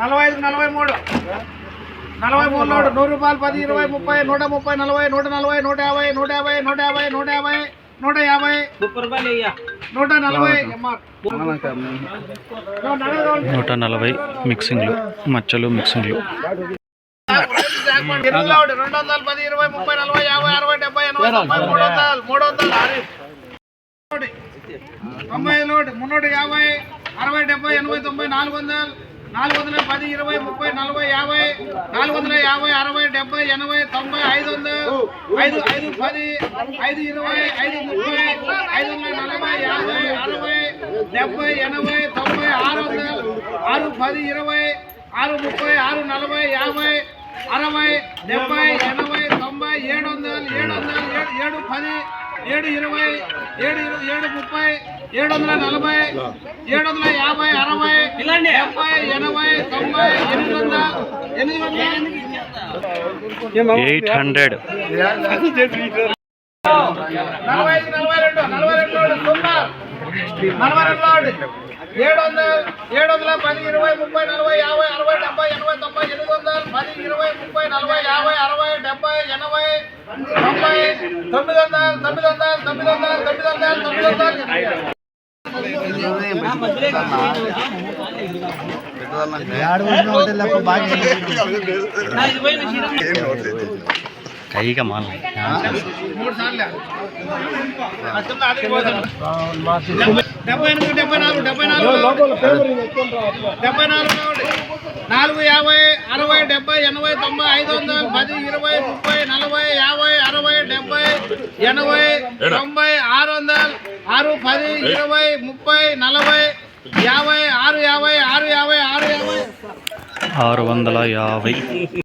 నలభై ఐదు నలభై మూడు. నలభై మూడు నోటు నూరు రూపాయలు పది ఇరవై ముప్పై నూట ముప్పై నలభై నూట నలభై నూట యాభై నూట యాభై నూట యాభై నూట యాభై నూట యాభై. నూట నలభై. ఎంఆర్ నూట నలభై మిక్సింగ్లు మచ్చలు మిక్సింగ్లు. రెండు వందల పది ఇరవై ముప్పై నలభై యాభై అరవై డెబ్బై ఎనభై మూడు వందలు మూడు వందలు. తొంభై లోడ్ మున్నూట యాభై అరవై డెబ్బై ఎనభై తొంభై నాలుగు వందలు. నాలుగు వందల పది ఇరవై ముప్పై నలభై యాభై నాలుగు వందల యాభై అరవై డెబ్బై ఎనభై తొంభై ఐదు వందలు ఐదు ఐదు పది ఐదు ఇరవై ఐదు ముప్పై ఐదు వందల నలభై యాభై అరవై డెబ్బై ఎనభై తొంభై ఆరు వందలు ఆరు పది ఇరవై ఆరు ముప్పై ఆరు నలభై యాభై అరవై డెబ్బై ఎనభై తొంభై ఏడు వందలు ఏడు వందలు ఏడు పది ఏడు ఇరవై ఏడు ఏడు ముప్పై ఏడు వందల నలభై ఏడు వందల యాభై అరవై డెబ్బై ఎనభై తొంభై ఎనిమిది వందల ఎనిమిది వందల ఎయిట్ హండ్రెడ్. నలభై ఐదు నలభై రెండు నలభై రెండు లోడు సున్నా నలభై రెండు లోడు ఏడు వందలు ఏడు వందల పది ఇరవై ముప్పై నలభై యాభై అరవై డెబ్బై ఎనభై అరవై డెబ్బై ఎనభై తొంభై తొమ్మిది వందలు తొమ్మిది వందలు తొమ్మిది వందలు తొమ్మిది వందలు తొమ్మిది వందలు. కైగా మాల మూడు సార్లు డెబ్బై ఎనిమిది డెబ్బై నాలుగు డెబ్బై నాలుగు డెబ్బై నాలుగు లోడు. నాలుగు యాభై అరవై డెబ్బై ఎనభై తొంభై ఐదు వందలు పది ఇరవై ముప్పై నలభై యాభై అరవై డెబ్బై ఎనభై తొంభై ఆరు వందలు ఆరు పది ఇరవై ముప్పై నలభై యాభై ఆరు యాభై ఆరు యాభై ఆరు యాభై ఆరు వందల యాభై